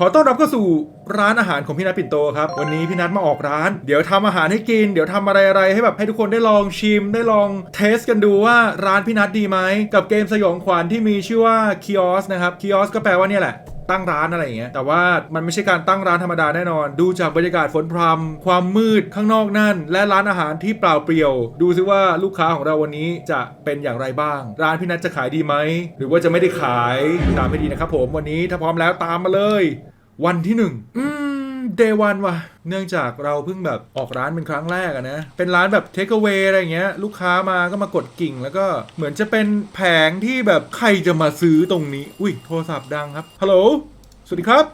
ขอต้อนรับเข้าสู่ร้านอาหารของพี่นัทปิ่นโตครับ วันนี้พี่นัทมาออกร้าน เดี๋ยวทำอาหารให้กิน เดี๋ยวทำอะไรอะไรให้แบบให้ทุกคนได้ลองชิม ได้ลองเทสกันดูว่าร้านพี่นัทดีไหมกับเกมสยองขวัญที่มีชื่อว่าคิออสนะครับคิออสก็แปลว่าเนี่ยแหละ ตั้งร้านอะไรอย่างเงี้ยแต่ว่ามันไม่ใช่การตั้งร้านธรรมดาแน่นอน ดูจากบรรยากาศฝนพรำความมืดข้างนอกนั่น และร้านอาหารที่เปล่าเปลี่ยว ดูซิว่าลูกค้าของเราวันนี้จะเป็นอย่างไรบ้าง ร้านพี่นัทจะขายดีไหมหรือว่าจะไม่ได้ขายตามให้ดีนะครับผมวันนี้ถ้าพร้อมแล้วตามมาเลย วันที่หนึ่งอืม เดวันว่ะ เนื่องจากเราเพิ่งแบบออกร้านเป็นครั้งแรกอะนะ เป็นร้านแบบเทคเ a วอะไรอย่างเงี้ย ลูกค้ามาก็มากดกิ่ง แล้วก็เหมือนจะเป็นแผงที่แบบใครจะมาซื้อตรงนี้ อุ้ยโทรศัพท์ดังครับ ฮัลโหล สวัสดีครับ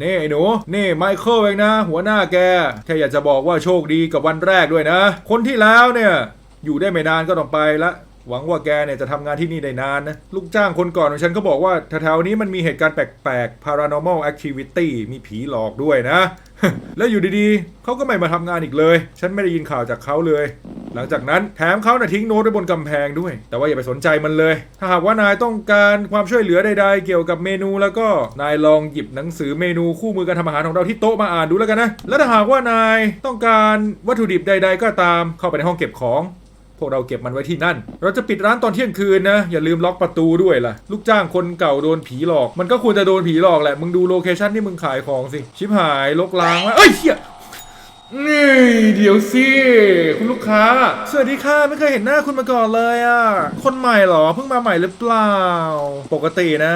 นี่ไอ้หนูนี่ไมเคิลเองนะ หัวหน้าแก แค่อยากจะบอกว่าโชคดีกับวันแรกด้วยนะ คนที่แล้วเนี่ย อยู่ได้ไม่นานก็ต้องไปละ หวังว่าแกเนี่ยจะทำงานที่นี่ได้นานนะ ลูกจ้างคนก่อนของฉันก็บอกว่าแถวๆนี้มันมีเหตุการณ์แปลกๆ paranormal activity มีผีหลอกด้วยนะ แล้วอยู่ดีๆ เขาก็ไม่มาทำงานอีกเลย ฉันไม่ได้ยินข่าวจากเขาเลย หลังจากนั้นแถมเขาน่ะทิ้งโน้ตไว้บนกำแพงด้วย แต่ว่าอย่าไปสนใจมันเลย ถ้าหากว่านายต้องการความช่วยเหลือใดๆ เกี่ยวกับเมนูแล้วก็นายลองหยิบหนังสือเมนูคู่มือการทำอาหารของเราที่โต๊ะมาอ่านดูแล้วกันนะ และถ้าหากว่านายต้องการวัตถุดิบใด ๆ ก็ตามเข้าไปในห้องเก็บของ พวกเราเก็บมันไว้ที่นั่น เราจะปิดร้านตอนเที่ยงคืนนะ อย่าลืมล็อกประตูด้วยล่ะ ลูกจ้างคนเก่าโดนผีหลอก มันก็ควรจะโดนผีหลอกแหละ มึงดูโลเคชั่นที่มึงขายของสิ ชิบหายลกล้างวะเอ้ยเหี้ย นี่เดี๋ยวสิคุณลูกค้า สวัสดีค่ะไม่เคยเห็นหน้าคุณมาก่อนเลยอะ่ะ คนใหม่เหรอเพิ่งมาใหม่หรือเปล่า ปกตินะ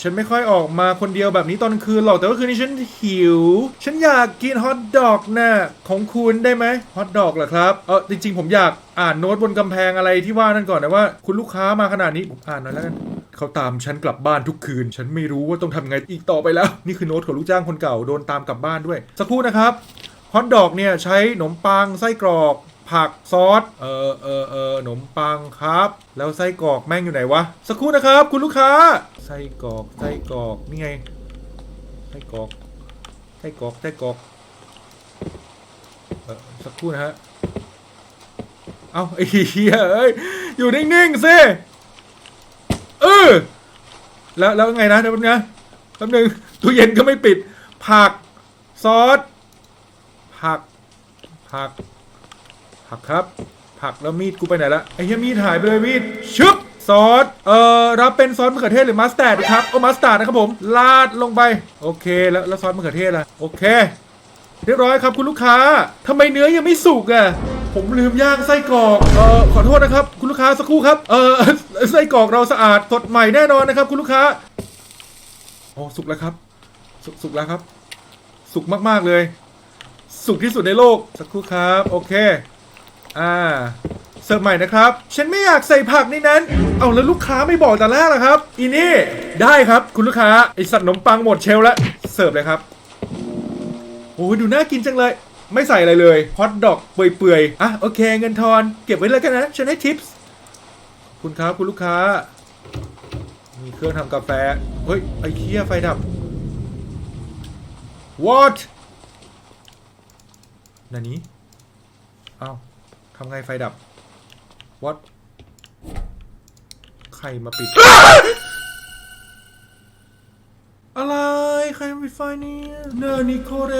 ฉันไม่ค่อยออกมาคนเดียวแบบนี้ตอนคืนหรอกแต่ว่าคืนนี้ฉันหิว ฉันอยากกินฮอทดอกน่ะของคุณได้ไหมฮอทดอกเหรอครับเออจริง ๆ ผมอยากอ่านโน้ตบนกำแพงอะไรที่ว่านั่นก่อนนะว่า คุณลูกค้ามาขนาดนี้ผมอ่านหน่อยแล้วกันเขาตามฉันกลับบ้านทุกคืน ฉันไม่รู้ว่าต้องทำไงอีกต่อไปแล้ว นี่คือโน้ตของลูกจ้างคนเก่าโดนตามกลับบ้านด้วย สักครู่นะครับ ฮอทดอกเนี่ยใช้ขนมปังไส้กรอกผักซอส เออเออเออขนมปังครับ แล้วไส้กรอกแม่งอยู่ไหนวะ สักครู่นะครับ คุณลูกค้า ไส้กรอกไส้กรอกนี่ไง ไส้กรอก ไส้กรอกไส้กรอก เออสักครู่นะฮะ เอาไอ้เหี้ยเอ้ย อยู่นิ่งๆสิเออแล้วแล้วไงนะเดี๋ยวแป๊บนึงนะแป๊บนึงตู้เย็นก็ไม่ปิด ผักซอส ผัก ผัก ผักครับ ผักแล้วมีดกูไปไหนละไอ้เหี้ยมีดหายไปเลยมีดชึบซอส เอ่อ รับเป็นซอสมะเขือเทศหรือมัสตาร์ดครับโอ้มัสตาร์ดนะครับผม ลาดลงไป โอเค แล้วแล้วซอสมะเขือเทศล่ะ โอเค เรียบร้อยครับคุณลูกค้าทำไมเนื้อยังไม่สุกอะ ผมลืมย่างไส้กรอก เอ่อ ขอโทษนะครับ คุณลูกค้าสักครู่ครับ เอ่อ ไส้กรอกเราสะอาดสดใหม่แน่นอนนะครับ คุณลูกค้า โอ้ สุกแล้วครับ สุกสุกแล้วครับ สุกมากๆเลย สุกที่สุดในโลก สักครู่ครับ โอเค อ่า เสิร์ฟใหม่นะครับ ฉันไม่อยากใส่ผักในนั้น เอาแล้วลูกค้าไม่บอกแต่แรกหรอครับ อีนี่ ได้ครับคุณลูกค้า ไอสัตว์ขนมปังหมดเชลแล้ว เสิร์ฟเลยครับ โอ้ยดูน่ากินจังเลย ไม่ใส่อะไรเลยฮอทดอกเปื่อยๆ อะโอเค เงินทอน เก็บไว้เลยกันนะ ฉันให้ทิปส์คุณครับคุณลูกค้า มีเครื่องทำกาแฟ เฮ้ย ไอ้เคียไฟดับ what นานี้เอ้าทำไงไฟดับ what ใครมาปิด อะไร ใครมาปิดไฟเนี่ยเนอนิโคเร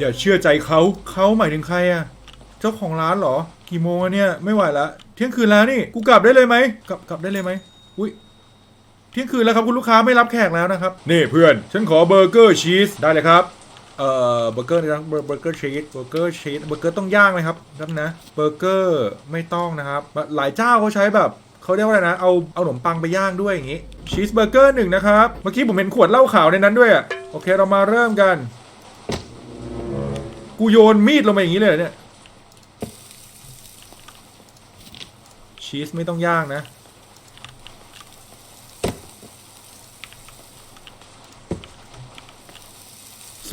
อย่าเชื่อใจเขาเขาหมายถึงใครอะเจ้าของร้านเหรอ กี่โมงอะเนี่ย ไม่ไหวละเที่ยงคืนแล้วนี่ กูกลับได้เลยไหมกลับกลับได้เลยไหมอุ้ยเที่ยงคืนแล้วครับคุณลูกค้าไม่รับแขกแล้วนะครับ นี่เพื่อน ฉันขอเบอร์เกอร์ชีสได้เลยครับ เอ่อเบอร์เกอร์นะครับเบอร์เบอร์เกอร์ชีสเบอร์เกอร์ชีสเบอร์เกอร์ต้องย่างไหมครับครับนะเบอร์เกอร์ไม่ต้องนะครับ หลายเจ้าเขาใช้แบบเขาเรียกว่าอะไรนะเอาเอาขนมปังไปย่างด้วยอย่างงี้ชีสเบอร์เกอร์หนึ่งนะครับ เมื่อกี้ผมเห็นขวดเหล้าขาวในนั้นด้วยอะโอเคเรามาเริ่มกัน กูโยนมีดลงไปอย่างนี้เลยเนี่ยชีสไม่ต้องย่างนะ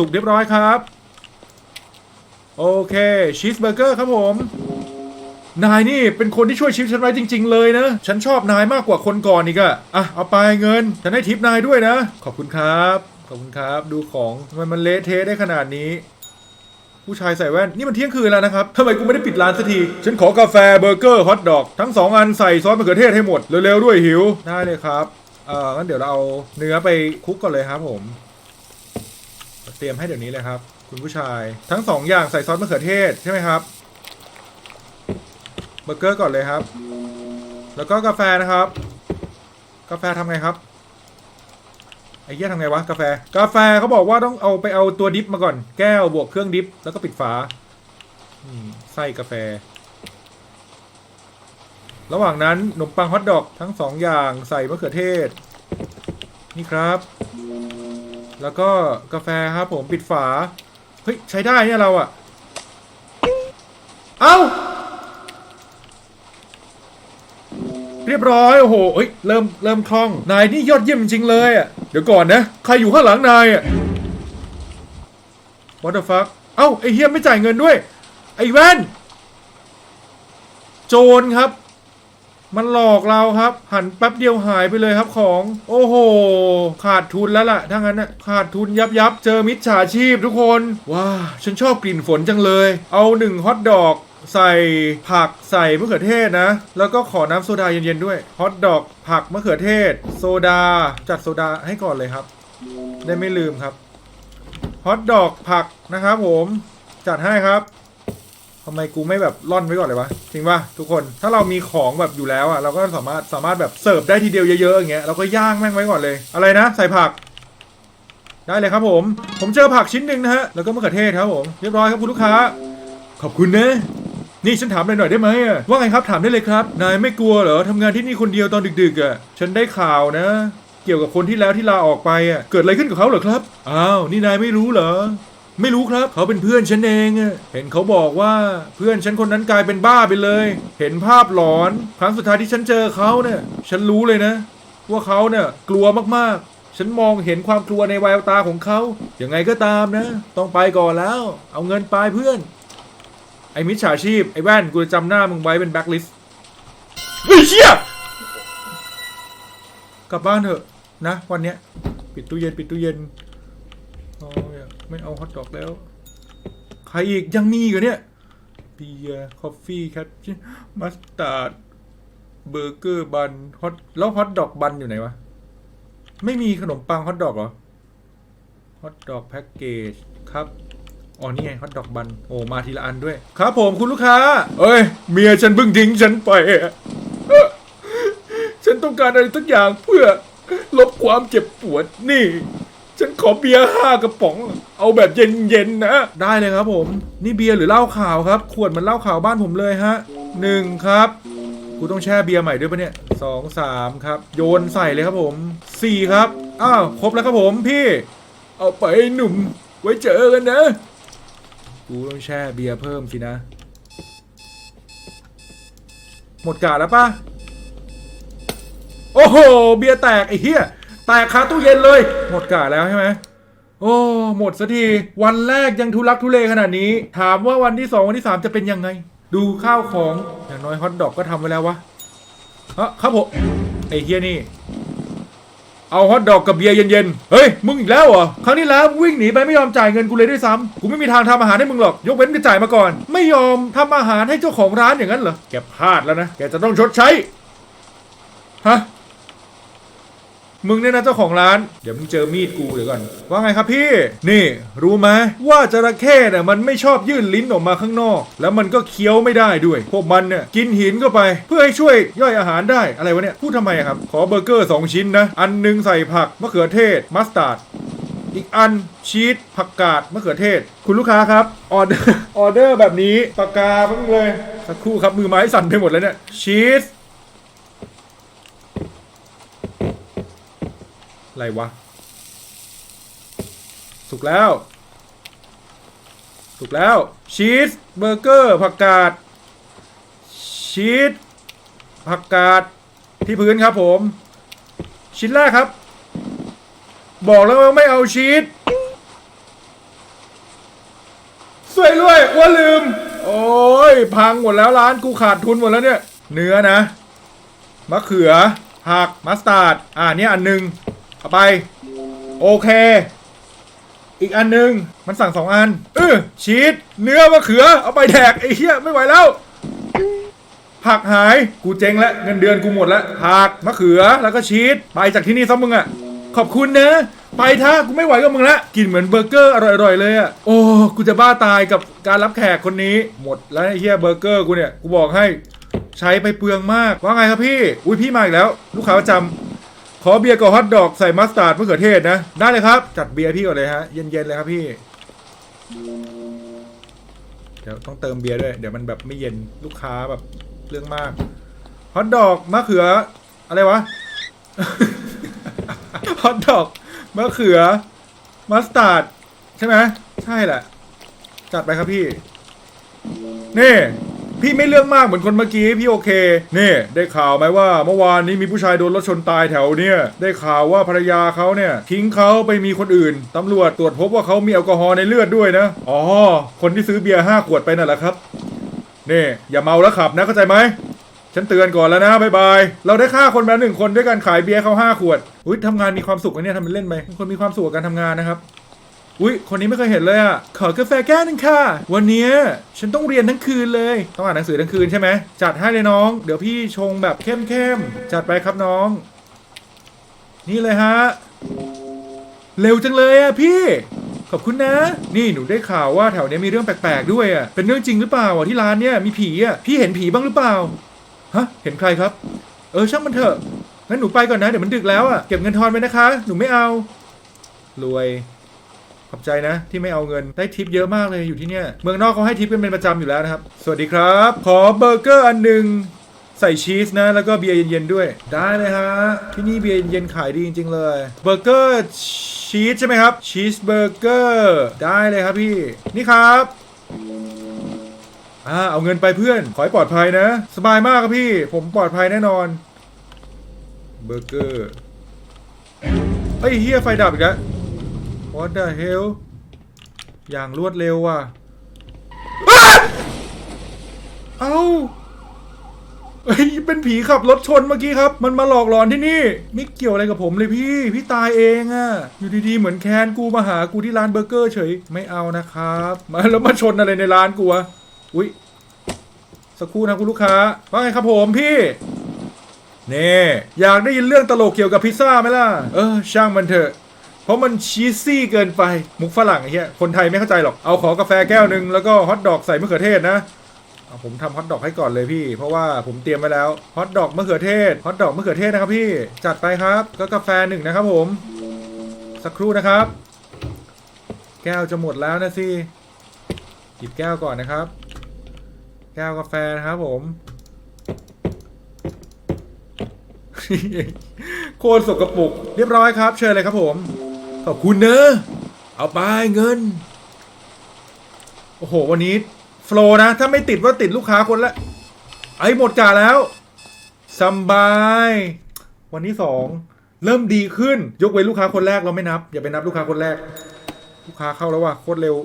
สุกเรียบร้อยครับ โอเคชีสเบอร์เกอร์ครับผม นายนี่เป็นคนที่ช่วยชีวิตฉันไว้จริง ๆ เลยนะ ฉันชอบนายมากกว่าคนก่อนอีกอะอะเอาไปเงิน ฉันให้ทิปนายด้วยนะ ขอบคุณครับ ขอบคุณครับ ดูของทำไมมันเละเทะได้ขนาดนี้ ผู้ชายใส่แว่น นี่มันเที่ยงคืนแล้วนะครับทำไมกูไม่ได้ปิดร้านสักที ฉันขอกาแฟเบอร์เกอร์ฮอทดอกทั้งสองอันใส่ซอสมะเขือเทศให้หมดเร็วๆด้วยหิวได้เลยครับเอองั้นเดี๋ยวเราเอาเนื้อไปคลุกก่อนเลยครับผม เตรียมให้เดี๋ยวนี้เลยครับ คุณผู้ชาย ทั้งสองอย่างใส่ซอสมะเขือเทศใช่ไหมครับเบอร์เกอร์ก่อนเลยครับ แล้วก็กาแฟนะครับ กาแฟทำไงครับไอ้เหี้ยทำไงวะกาแฟ กาแฟเขาบอกว่าต้องเอาไปเอาตัวดิฟมาก่อน แก้วบวกเครื่องดิฟแล้วก็ปิดฝาอืมไส้กาแฟ ระหว่างนั้นขนมปังฮอทดอกทั้งสองอย่างใส่มะเขือเทศ นี่ครับ แล้วก็กาแฟครับผมปิดฝา เฮ้ย ใช้ได้เนี่ยเราอะเอ้า เรียบร้อย โอ้โหเฮ้ย เริ่ม เริ่มคล่อง นายนี่ยอดเยี่ยมจริงเลยอะเดี๋ยวก่อนนะ ใครอยู่ข้างหลังนายอะ What the fuck เอ้า ไอเฮียไม่จ่ายเงินด้วย ไอแว่นโจรครับ มันหลอกเราครับ หันแป๊บเดียวหายไปเลยครับของ โอ้โห ขาดทุนแล้วล่ะถ้างั้นนะขาดทุนยับยับเจอมิจฉาชีพทุกคน ว้า ฉันชอบกลิ่นฝนจังเลย เอาหนึ่งฮอทดอกใส่ผักใส่มะเขือเทศนะ แล้วก็ขอน้ำโซดาเย็นๆด้วยฮอทดอกผักมะเขือเทศ โซดาจัดโซดาให้ก่อนเลยครับ ได้ไม่ลืมครับฮอทดอกผักนะครับผม จัดให้ครับ ทำไมกูไม่แบบล่อนไว้ก่อนเลยวะจริงป่ะทุกคนถ้าเรามีของแบบอยู่แล้วอะเราก็สามารถสามารถแบบเสิร์ฟได้ทีเดียวเยอะๆอย่างเงี้ยเราก็ย่างแม่งไว้ก่อนเลย อะไรนะ ใส่ผัก ได้เลยครับผม ผมเจอผักชิ้นหนึ่งนะฮะแล้วก็มะเขือเทศครับผมเรียบร้อยครับคุณลูกค้า ขอบคุณนะนี่ฉันถามหน่อยหน่อยได้ไหมอะว่าไงครับถามได้เลยครับนายไม่กลัวเหรอทำงานที่นี่คนเดียวตอนดึกๆอะฉันได้ข่าวนะ เกี่ยวกับคนที่แล้วที่ลาออกไปอะเกิดอะไรขึ้นกับเขาเหรอครับอ้าวนี่นายไม่รู้เหรอ ไม่รู้ครับ เขาเป็นเพื่อนฉันเองอะเห็นเขาบอกว่าเพื่อนฉันคนนั้นกลายเป็นบ้าไปเลย เห็นภาพหลอน ครั้งสุดท้ายที่ฉันเจอเขาเนี่ย ฉันรู้เลยนะ ว่าเขาเนี่ยกลัวมากๆ ฉันมองเห็นความกลัวในแววตาของเขาอยังไงก็ตามนะ ต้องไปก่อนแล้ว เอาเงินไปเพื่อน ไอ้มิจฉาชีพไอ้แว่นกูจะจำหน้ามึงไว้เป็นแบ็คลิสต์เฮ้ยเชี่ยกลับบ้านเถอะนะ วันเนี้ยปิดตู้เย็นปิดตู้เย็น ไม่เอาฮอทดอกแล้ว ใครอีกยังมีอีกเหรอเนี่ยเบียร์คอฟฟี่แคปชิมัสตาร์ดเบอร์เกอร์บันฮอตแล้วฮอทดอกบันอยู่ไหนวะ ไม่มีขนมปังฮอทดอกเหรอฮอทดอกแพ็กเกจครับอ๋อนี่ไงฮอทดอกบันโอ้มาทีละอันด้วย ครับผมคุณลูกค้า เอ้ย เมียฉันเพิ่งทิ้งฉันไป ฉันต้องการอะไรสักอย่างเพื่อลบความเจ็บปวดนี่ ฉันขอเบียร์ห้ากระป๋อง เอาแบบเย็นๆนะ ได้เลยครับผม นี่เบียร์หรือเหล้าขาวครับ ขวดเหมันเหล้าขาวบ้านผมเลยฮะหนึ่งครับกูต้องแช่เบียร์ใหม่ด้วยปะเนี่ยสองสามครับ โยนใส่เลยครับผมสี่ครับ อ้าว ครบแล้วครับผมพี่ เอาไปหนุ่ม ไว้เจอกันนะ กูต้องแช่เบียร์เพิ่มสินะ หมดกาแล้วปะโอ้โห เบียร์แตกไอ้เหี้ย แตกคาตู้เย็นเลย หมดกาแล้วใช่ไหมโอ้หมดสักทีวันแรกยังทุลักทุเลขนาดนี้ ถามว่าวันที่สองวันที่สามจะเป็นยังไง ดูข้าวของอย่างน้อยฮอทดอกก็ทำไว้แล้ววะอ้อครับผมไอ้เฮียนี่ เอาฮอทดอกกับเบียร์เย็นๆ เฮ้ย มึงอีกแล้วเหรอ ครั้งที่แล้ววิ่งหนีไปไม่ยอมจ่ายเงินกูเลยด้วยซ้ำกูไม่มีทางทำอาหารให้มึงหรอก ยกเว้นจะจ่ายมาก่อน ไม่ยอมทำอาหารให้เจ้าของร้านอย่างนั้นเหรอ แกพลาดแล้วนะ แกจะต้องชดใช้ ฮะ มึงเนี่ยนะเจ้าของร้าน เดี๋ยวมึงเจอมีดกูเดี๋ยวก่อน ว่าไงครับพี่ นี่รู้ไหมว่าจระเข้เนี่ยมันไม่ชอบยื่นลิ้นออกมาข้างนอก แล้วมันก็เคี้ยวไม่ได้ด้วย พวกมันเนี่ยกินหินเข้าไป เพื่อให้ช่วยย่อยอาหารได้อะไรวะเนี่ยพูดทำไมอะครับ ขอเบอร์เกอร์ 2 ชิ้นนะ อันหนึงใส่ผักมะเขือเทศมัสตาร์ดอีกอันชีสผักกาดมะเขือเทศ คุณลูกค้าครับออเดอร์ออเดอร์แบบนี้ปากกาเพิ่งเลยสักครู่ครับมือไม้สั่นไปหมดแล้วเนี่ยชีส อะไรวะ สุกแล้ว สุกแล้ว ชีสเบอร์เกอร์ผักกาด ชีสผักกาด ที่พื้นครับผม ชิ้นแรกครับ บอกแล้วว่าไม่เอาชีสสวยด้วยว่าลืม โอ้ย พังหมดแล้วร้านกูขาดทุนหมดแล้วเนี่ย เนื้อนะ มะเขือ ผัก มัสตาร์ด อ่าเนี่ยอันหนึ่ง เอาไป โอเค อีกอันหนึ่งมันสั่งสองอันเออชีสเนื้อมะเขือ เอาไปแดกไอ้เหี้ยไม่ไหวแล้วผักหายกูเจ๊งแล้วเงินเดือนกูหมดแล้วผักมะเขือแล้วก็ชีสไปจากที่นี่ซะมึงอะขอบคุณนะ ไปท่ากูไม่ไหวกับมึงละกินเหมือนเบอร์เกอร์อร่อยๆเลยอะโอ้กูจะบ้าตายกับการรับแขกคนนี้ หมดแล้วไอ้เฮียเบอร์เกอร์กูเนี่ยกูบอกให้ ใช้ไปเปลืองมากว่าไงครับพี่ อุ้ยพี่มาอีกแล้ว ลูกค้าประจำ ขอเบียร์กับฮอทดอกใส่มัสตาร์ดมะเขือเทศนะ ได้เลยครับ จัดเบียร์พี่ก่อนเลยฮะ เย็นๆเลยครับพี่ เดี๋ยวต้องเติมเบียร์ด้วย เดี๋ยวมันแบบไม่เย็นลูกค้าแบบเรื่องมาก ฮอทดอกมะเขือ อะไรวะ ฮอทดอกมะเขือ มัสตาร์ด ใช่ไหม ใช่แหละ จัดไปครับพี่ นี่ พี่ไม่เรื่องมากเหมือนคนเมื่อกี้พี่โอเคนี่ได้ข่าวไหมว่าเมื่อวานนี้มีผู้ชายโดนรถชนตายแถวเนี่ยได้ข่าวว่าภรรยาเขาเนี่ยทิ้งเขาไปมีคนอื่นตำรวจตรวจพบว่าเขามีแอลกอฮอล์ในเลือดด้วยนะอ๋อคนที่ซื้อเบียร์ห้าขวดไปนั่นแหละครับนี่อย่าเมาแล้วขับนะเข้าใจไหมฉันเตือนก่อนแล้วนะบายบาย เราได้ฆ่าคนมาหนึ่งคนด้วยการขายเบียร์เขาห้าขวด อุ้ยทำงานมีความสุขนเนี่ยทำเป็นเล่นไปเป็นคนมีความสุขกับการทำงานนะครับ อุ้ยคนนี้ไม่เคยเห็นเลยอะ ขอกาแฟแก้วหนึงค่ะ วันนี้ฉันต้องเรียนทั้งคืนเลย ต้องอ่านหนังสือทั้งคืนใช่ไหม จัดให้เลยน้อง เดี๋ยวพี่ชงแบบเข้มๆ จัดไปครับน้อง นี่เลยฮะ เร็วจังเลยอะพี่ ขอบคุณนะ นี่หนูได้ข่าวว่าแถวเนี้ยมีเรื่องแปลกๆด้วยอะ เป็นเรื่องจริงหรือเปล่าอะที่ร้านเนี้ยมีผีอะ พี่เห็นผีบ้างหรือเปล่า ฮะ เห็นใครครับ เออช่างมันเถอะ งั้นหนูไปก่อนนะ เดี๋ยวมันดึกแล้วอะ เก็บเงินทอนไว้นะคะ หนูไม่เอา รวย ขอบใจนะ ที่ไม่เอาเงินได้ทิปเยอะมากเลยอยู่ที่เนี่ย เมืองนอกเขาให้ทิปกันเป็นประจำอยู่แล้วนะครับ สวัสดีครับ ขอเบอร์เกอร์อันหนึ่งใส่ชีสนะ แล้วก็เบียร์เย็นๆด้วย ได้เลยฮะ ที่นี่เบียร์เย็นๆขายดีจริงๆเลยเบอร์เกอร์ชีสใช่ไหมครับชีสเบอร์เกอร์ได้เลยครับพี่ นี่ครับอ่าเอาเงินไปเพื่อน ขอให้ปลอดภัยนะ สบายมากครับพี่ ผมปลอดภัยแน่นอนเบอร์เกอร์เฮ้ยเฮียไฟดับอีกแล้ว What the hell อย่างรวดเร็วว่ะอ้าเอ้าเฮ้ยเป็นผีขับรถชนเมื่อกี้ครับ มันมาหลอกหลอนที่นี่ไม่เกี่ยวอะไรกับผมเลยพี่ พี่ตายเองอะอยู่ดีๆ เหมือนแคนกูมาหากูที่ร้านเบอร์เกอร์เฉย ไม่เอานะครับ มาแล้วมาชนอะไรในร้านกูวะอุ๊ย สักครู่นะคุณลูกค้า ว่าไงครับผมพี่ เน่ อยากได้ยินเรื่องตลกเกี่ยวกับพิซซ่าไหมล่ะ เออ ช่างมันเถอะ เพราะมันชีสซี่เกินไปมุกฝรั่งไอ้เหี้ยคนไทยไม่เข้าใจหรอกเอาขอกาแฟแก้วหนึ่งแล้วก็ฮอทดอกใส่มะเขือเทศนะเอาผมทำฮอทดอกให้ก่อนเลยพี่ เพราะว่าผมเตรียมไว้แล้วฮอทดอกมะเขือเทศฮอทดอกมะเขือเทศนะครับพี่จัดไปครับก็กาแฟหนึ่งนะครับ ผม สักครู่นะครับ แก้วจะหมดแล้วนะสิหยิบแก้วก่อนนะครับ แก้วกาแฟนะครับผมโคตรสกปรกเรียบร้อยครับ เชิญเลยครับผม ขอบคุณเนอะเอาไปเงิน โอ้โห วันนี้โฟล์นะ ถ้าไม่ติดว่าติดลูกค้าคนละ ไอ้หมดกาแล้วสบาย วันที่สองเริ่มดีขึ้น ยกเว้นลูกค้าคนแรกเราไม่นับ อย่าไปนับลูกค้าคนแรก ลูกค้าเข้าแล้วว่ะโคตรเร็ว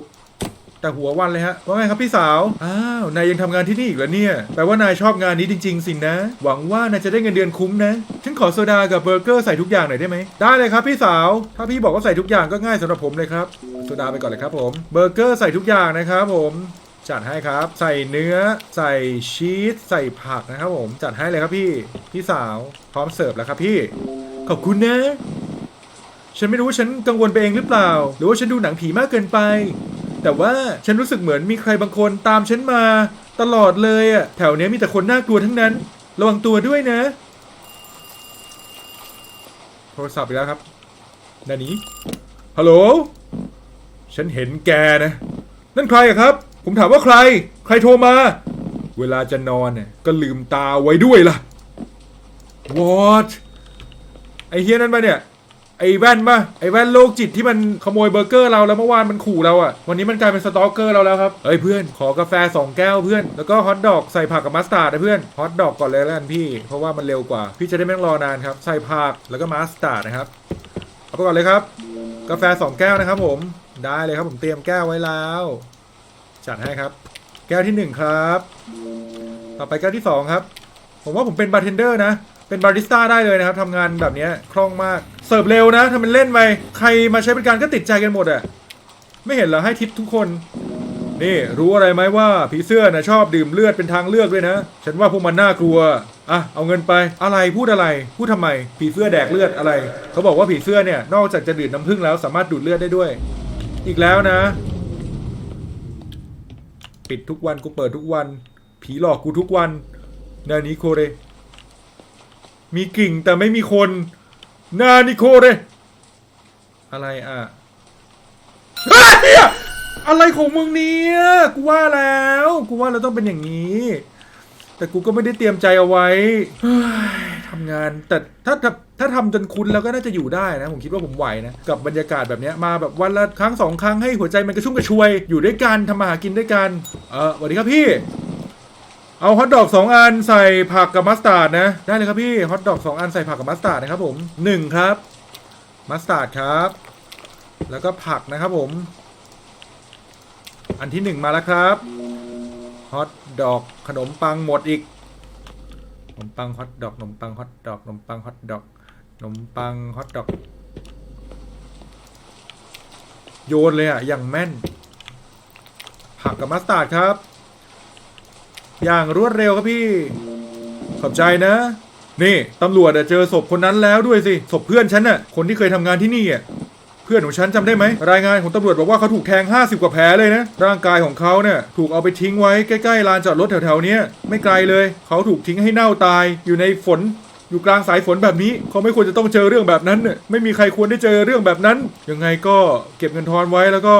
แต่หัววันเลยฮะว่าไงครับพี่สาวอ้าวนายยังทำงานที่นี่อีกแล้วเนี่ยแปลว่านายชอบงานนี้จริง ๆ สินะ หวังว่านายจะได้เงินเดือนคุ้มนะฉันขอโซดากับเบอร์เกอร์ใส่ทุกอย่างหน่อยได้ไหมได้เลยครับพี่สาว ถ้าพี่บอกว่าใส่ทุกอย่างก็ง่ายสำหรับผมเลยครับโซดาไปก่อนเลยครับผมเบอร์เกอร์ใส่ทุกอย่างนะครับผมจัดให้ครับ ใส่เนื้อใส่ชีสใส่ผักนะครับผมจัดให้เลยครับพี่ พี่สาวพร้อมเสิร์ฟแล้วครับพี่ ขอบคุณนะ ฉันไม่รู้ว่าฉันกังวลไปเองหรือเปล่า หรือว่าฉันดูหนังผีมากเกินไป แต่ว่าฉันรู้สึกเหมือนมีใครบางคนตามฉันมาตลอดเลยอะแถวเนี้ยมีแต่คนน่ากลัวทั้งนั้น ระวังตัวด้วยนะ โทรศัพท์อีกแล้วครับนานี้ฮัลโหล ฉันเห็นแกนะ นั่นใครอะครับ ผมถามว่าใคร ใครโทรมา เวลาจะนอนเนี่ยก็ลืมตาไว้ด้วยล่ะ What ไอเฮียนั่นปะเนี่ย ไอ้แว่นปะไอ้แว่นโลกจิตที่มันขโมยเบอร์เกอร์เราแล้วเมื่อวานมันขู่เราอะวันนี้มันกลายเป็นสตอกเกอร์เราแล้วครับเอ้ยเพื่อนขอกาแฟ 2 แก้วเพื่อนแล้วก็ฮอทดอกใส่ผักกับมัสตาร์ดนะเพื่อนฮอทดอกก่อนเลยแล้วกันพี่ เพราะว่ามันเร็วกว่า พี่จะได้ไม่ต้องรอนานครับใส่ผักแล้วก็มัสตาร์ดนะครับเอาไปก่อนเลยครับ กาแฟ 2 แก้วนะครับผมได้เลยครับผมเตรียมแก้วไว้แล้วจัดให้ครับ แก้วที่หนึ่งครับ ต่อไปแก้วที่สองครับ ผมว่าผมเป็นบาร์เทนเดอร์นะ เป็นบาริสต้าได้เลยนะครับทำงานแบบนี้คล่องมาก เสิร์ฟเร็วนะทำเป็นเล่นไปใครมาใช้บริการก็ติดใจกันหมดอะไม่เห็นเหรอให้ทิปทุกคน นี่รู้อะไรไหมว่าผีเสื้อน่ะชอบดื่มเลือดเป็นทางเลือกด้วยนะ ฉันว่าพวกมันน่ากลัวอะเอาเงินไปอะไรพูดอะไร พูดทำไม ผีเสื้อแดกเลือดอะไร เขาบอกว่าผีเสื้อเนี่ยนอกจากจะดื่มน้ำผึ้งแล้วสามารถดูดเลือดได้ด้วย อีกแล้วนะ ปิดทุกวันกูเปิดทุกวัน ผีหลอกกูทุกวันนานิโคเร มีกิ่งแต่ไม่มีคนนานิโคเรอะไรอะอะไรของมึงเนี่ยกูว่าแล้วกูว่าเราต้องเป็นอย่างนี้ แต่กูก็ไม่ได้เตรียมใจเอาไว้ทำงานแต่ถ้าถ้าถ้าทำจนคุ้นแล้วก็น่าจะอยู่ได้นะ ผมคิดว่าผมไหวนะ กับบรรยากาศแบบนี้มาแบบวันละครั้งสองครั้งให้หัวใจมันกระชุ่มกระชวย อยู่ด้วยกันทำมาหากินด้วยกันเออสวัสดีครับพี่ เอาฮอทดอกสองอันใส่ผักกับมัสตาร์ดนะ ได้เลยครับพี่ฮอทดอกสองอันใส่ผักกับมัสตาร์ดนะครับผมหนึ่งครับมัสตาร์ดครับ แล้วก็ผักนะครับผม อันที่หนึ่งมาแล้วครับฮอทดอกขนมปังหมดอีกขนมปังฮอทดอกขนมปังฮอทดอกขนมปังฮอทดอกขนมปังฮอทดอกโยนเลยอะอย่างแม่น ผักกับมัสตาร์ดครับ อย่างรวดเร็วครับพี่ ขอบใจนะ นี่ตำรวจเจอศพคนนั้นแล้วด้วยสิ ศพเพื่อนฉันน่ะ คนที่เคยทำงานที่นี่อะเพื่อนของฉันจำได้ไหม รายงานของตำรวจบอกว่าเขาถูกแทง 50 กว่าแผลเลยนะ ร่างกายของเขาเนี่ยถูกเอาไปทิ้งไว้ใกล้ๆลานจอดรถแถวๆนี้ไม่ไกลเลย เขาถูกทิ้งให้เน่าตายอยู่ในฝน อยู่กลางสายฝนแบบนี้ เขาไม่ควรจะต้องเจอเรื่องแบบนั้นเนี่ยไม่มีใครควรได้เจอเรื่องแบบนั้น ยังไงก็เก็บเงินทอนไว้แล้วก็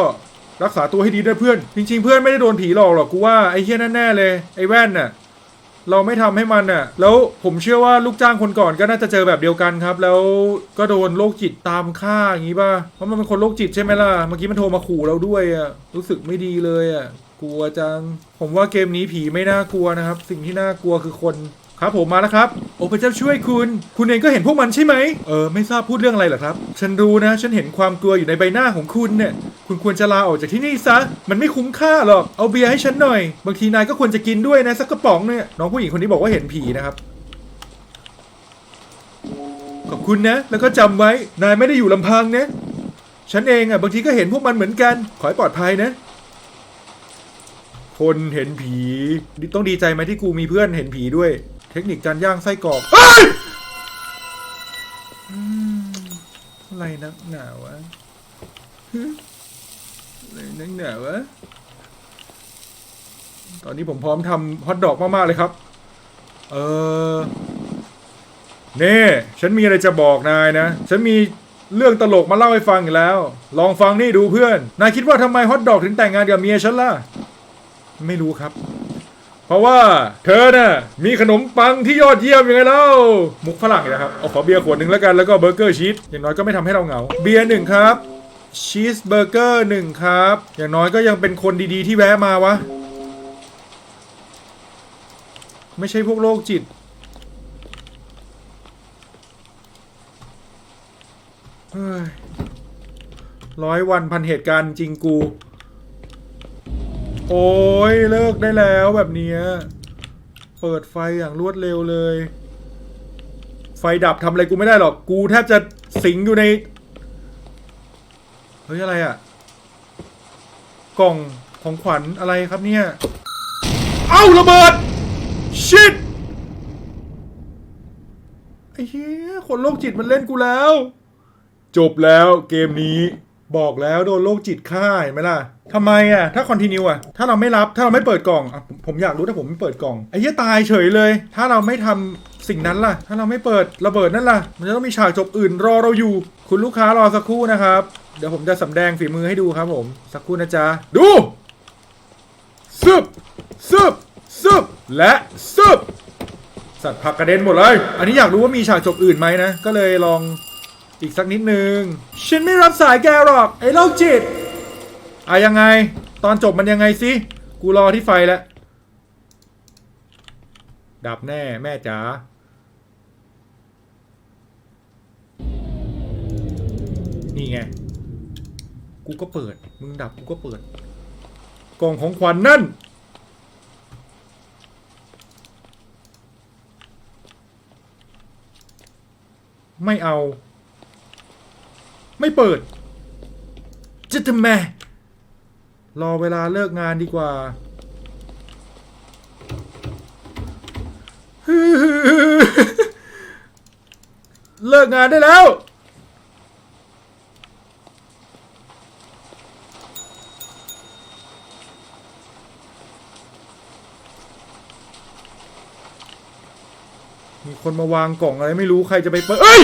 รักษาตัวให้ดีด้วยเพื่อน จริง ๆ เพื่อนไม่ได้โดนผีหลอกหรอกกูว่าไอ้เฮี้ยแน่ๆเลย ไอ้แว่นน่ะเราไม่ทำให้มันน่ะ แล้วผมเชื่อว่าลูกจ้างคนก่อนก็น่าจะเจอแบบเดียวกันครับ แล้วก็โดนโรคจิตตามฆ่าอย่างงี้ป่ะ เพราะมันเป็นคนโรคจิตใช่ไหมล่ะ เมื่อกี้มันโทรมาขู่เราด้วยอะ รู้สึกไม่ดีเลยอะ กลัวจัง ผมว่าเกมนี้ผีไม่น่ากลัวนะครับ สิ่งที่น่ากลัวคือคน ครับผมมาแล้วครับ โอ้พระเจ้าช่วยคุณ คุณเองก็เห็นพวกมันใช่ไหมเออไม่ทราบพูดเรื่องอะไรเหรอครับ ฉันรู้นะ ฉันเห็นความกลัวอยู่ในใบหน้าของคุณเนี่ย คุณควรจะลาออกจากที่นี่ซะ มันไม่คุ้มค่าหรอก เอาเบียร์ให้ฉันหน่อย บางทีนายก็ควรจะกินด้วยนะสักกระป๋องเนี่ย น้องผู้หญิงคนนี้บอกว่าเห็นผีนะครับ ขอบคุณนะ แล้วก็จำไว้ นายไม่ได้อยู่ลำพังนะ ฉันเองอะบางทีก็เห็นพวกมันเหมือนกัน ขอให้ปลอดภัยนะคนเห็นผี ต้องดีใจไหมที่กูมีเพื่อนเห็นผีด้วย ทคนิคการย่างไส้กรอกเฮ้ยอืมอะไรนักหนาวะฮึอะไรนักหนาวะ ตอนนี้ผมพร้อมทำฮอทดอกมาก ๆ เลยครับ เออเน่ฉันมีอะไรจะบอกนายนะ ฉันมีเรื่องตลกมาเล่าให้ฟังอีกแล้ว ลองฟังนี่ดูเพื่อน นายคิดว่าทำไมฮอทดอกถึงแต่งงานกับเมียฉันล่ะ ไม่รู้ครับ เพราะว่าเธอน่ะมีขนมปังที่ยอดเยี่ยมยังไงเล่ามุกฝรั่งนะครับเอาขอเบียร์ขวดหนึ่งแล้วกันแล้วก็เบอร์เกอร์ชีสอย่างน้อยก็ไม่ทำให้เราเหงา เบียร์หนึ่งครับชีสเบอร์เกอร์หนึ่งครับ อย่างน้อยก็ยังเป็นคนดีๆ ที่แวะมาวะ ไม่ใช่พวกโรคจิตร้อยวันพันเหตุการณ์จริงกู โอ้ยเลิกได้แล้วแบบนี้เปิดไฟอย่างรวดเร็วเลย ไฟดับทำอะไรกูไม่ได้หรอก กูแทบจะสิงอยู่ใน เฮ้ยอะไรอะ่ะ กล่องของขวัญอะไรครับเนี่ย เอ้าระเบิด ชิตไอ้เหี้ยคนโรคจิตมันเล่นกูแล้ว จบแล้วเกมนี้ บอกแล้วโดนโรคจิตฆ่าเห็นไหมล่ะทำไมอะ ถ้าคอนติเนียอะ ถ้าเราไม่รับ ถ้าเราไม่เปิดกล่องอะผมผมอยากรู้ถ้าผมไม่เปิดกล่อง ไอ้เหี้ยตายเฉยเลย ถ้าเราไม่ทำสิ่งนั้นล่ะ ถ้าเราไม่เปิดระเบิดนั่นล่ะ มันจะต้องมีฉากจบอื่นรอเราอยู่ คุณลูกค้ารอสักครู่นะครับ เดี๋ยวผมจะสำแดงฝีมือให้ดูครับผม สักครู่นะจ๊ะ ดูซึบซึบซึบและซึบสัตว์ผักกระเด็นหมดเลย อันนี้อยากรู้ว่ามีฉากจบอื่นไหมนะ ก็เลยลอง อีกสักนิดนึง ฉันไม่รับสายแกหรอก ไอ้โรคจิตอะยังไง ตอนจบมันยังไงสิกูรอที่ไฟแล้ว ดับแน่แม่จ๋านี่ไง กูก็เปิด มึงดับกูก็เปิด กล่องของขวัญนนั่น ไม่เอา ไม่เปิด จะทำไมรอเวลาเลิกงานดีกว่าเลิกงานได้แล้ว มีคนมาวางกล่องอะไรไม่รู้ใครจะไปเปิด เอ้ย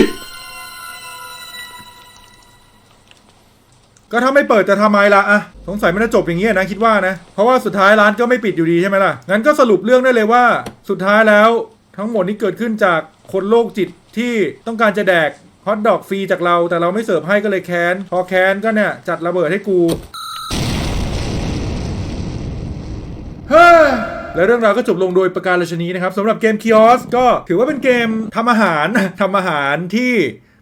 ก็ถ้าไม่เปิดจะทำไมล่ะอะสงสัยมันจะจบอย่างนี้นะคิดว่านะเพราะว่าสุดท้ายร้านก็ไม่ปิดอยู่ดีใช่ไหมล่ะงั้นก็สรุปเรื่องได้เลยว่า สุดท้ายแล้วทั้งหมดนี้เกิดขึ้นจากคนโรคจิตที่ต้องการจะแดกฮอทดอกฟรีจากเราแต่เราไม่เสิร์ฟให้ก็เลยแค้น พอแค้นก็เนี่ย จัดระเบิดให้กูเฮ้ยและเรื่องราวก็จบลงโดยประการราชนีนะครับสำหรับเกมคิออสก็ถือว่าเป็นเกมทำอาหารทำอาหารที่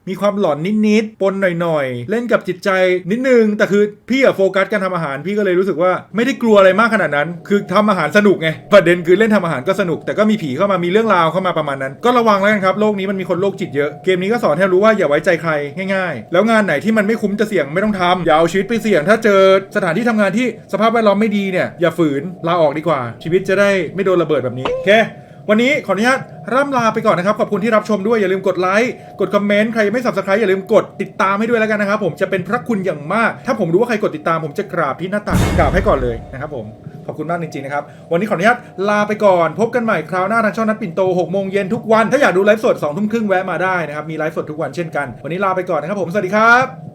มีความหลอนนิดๆ ปนหน่อยๆ เล่นกับจิตใจนิดนึง แต่คือพี่อะโฟกัสการทำอาหารพี่ก็เลยรู้สึกว่าไม่ได้กลัวอะไรมากขนาดนั้น คือทำอาหารสนุกไง ประเด็นคือเล่นทำอาหารก็สนุก แต่ก็มีผีเข้ามา มีเรื่องราวเข้ามาประมาณนั้น ก็ระวังแล้วกันครับ โลกนี้มันมีคนโรคจิตเยอะ เกมนี้ก็สอนให้รู้ว่าอย่าไว้ใจใครง่ายๆ แล้วงานไหนที่มันไม่คุ้มจะเสี่ยงไม่ต้องทำอย่าเอาชีวิตไปเสี่ยง ถ้าเจอสถานที่ทำงานที่สภาพแวดล้อมไม่ดีเนี่ยอย่าฝืนลาออกดีกว่า ชีวิตจะได้ไม่โดนระเบิดแบบนี้โอเค วันนี้ขออนุญาตร่ำลาไปก่อนนะครับ ขอบคุณที่รับชมด้วยอย่าลืมกดไลค์กดคอมเมนต์ใครยังไม่ subscribe อย่าลืมกดติดตามให้ด้วยแล้วกันนะครับผมจะเป็นพระคุณอย่างมาก ถ้าผมรู้ว่าใครกดติดตามผมจะกราบที่หน้าต่างกราบให้ก่อนเลยนะครับผมขอบคุณมากจริงๆนะครับ วันนี้ขออนุญาตลาไปก่อน พบกันใหม่คราวหน้าทางช่องนัดปิ่นโต6โมงเย็นทุกวันถ้าอยากดูไลฟ์สด2ทุ่มครึ่งแวะมาได้นะครับมีไลฟ์สดทุกวันเช่นกัน วันนี้ลาไปก่อนนะครับผมสวัสดีครับ